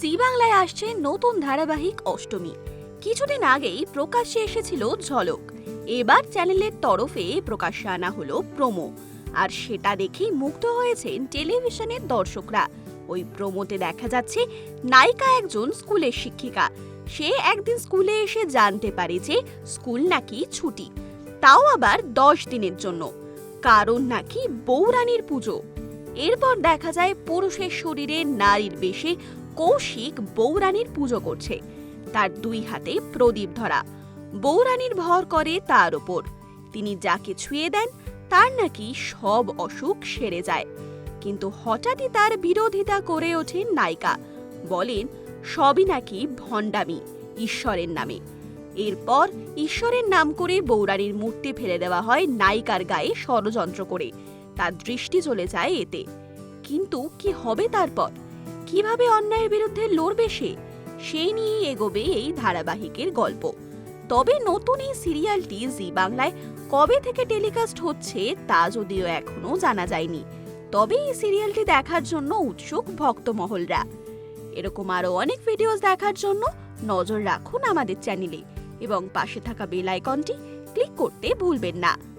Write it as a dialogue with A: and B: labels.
A: জি বাংলায় আসছে নতুন ধারাবাহিক অষ্টমী। কিছুদিন আগেই প্রকাশ্যে এসেছিল ঝলক। এবার চ্যানেলের তরফে প্রকাশ্যে আনা হলো প্রোমো। আর সেটা দেখেই মুগ্ধ হয়েছেন টেলিভিশনের দর্শকরা। ওই প্রোমোতে দেখা যাচ্ছে নায়িকা একজন স্কুলের শিক্ষিকা। সে একদিন স্কুলে এসে জানতে পারে যে স্কুল নাকি ছুটি। তাও আবার দশ দিনের জন্য। কারণ নাকি বৌরানীর পুজো। এরপর দেখা যায় পুরুষের শরীরে নারীর বেশে কৌশিক বৌরানীর পুজো করছে। তার দুই হাতে প্রদীপ ধরা। বৌরানীর ভর করে তার ওপর তিনি যাকে ছুঁয়ে দেন, তার নাকি সব অসুখ সেরে যায়। কিন্তু হঠাৎই তার বিরোধিতা করে ওঠেন নায়িকা। বলেন, সবই নাকি ভণ্ডামি, ঈশ্বরের নামে। এরপর ঈশ্বরের নাম করে বৌরানীর মূর্তি ফেলে দেওয়া হয় নায়িকার গায়ে ষড়যন্ত্র করে। তার দৃষ্টি চলে যায় এতে। কিন্তু কি হবে তারপর? কীভাবে অন্যায়ের বিরুদ্ধে লড়বে সে? সেই নিয়েই এগোবে এই ধারাবাহিকের গল্প। তবে নতুন এই সিরিয়ালটি জি বাংলায় কবে থেকে টেলিকাস্ট হচ্ছে তা যদিও এখনও জানা যায়নি। তবে এই সিরিয়ালটি দেখার জন্য উৎসুক ভক্তমহলরা। এরকম আরও অনেক ভিডিওস দেখার জন্য নজর রাখুন আমাদের চ্যানেলে এবং পাশে থাকা বেল আইকনটি ক্লিক করতে ভুলবেন না।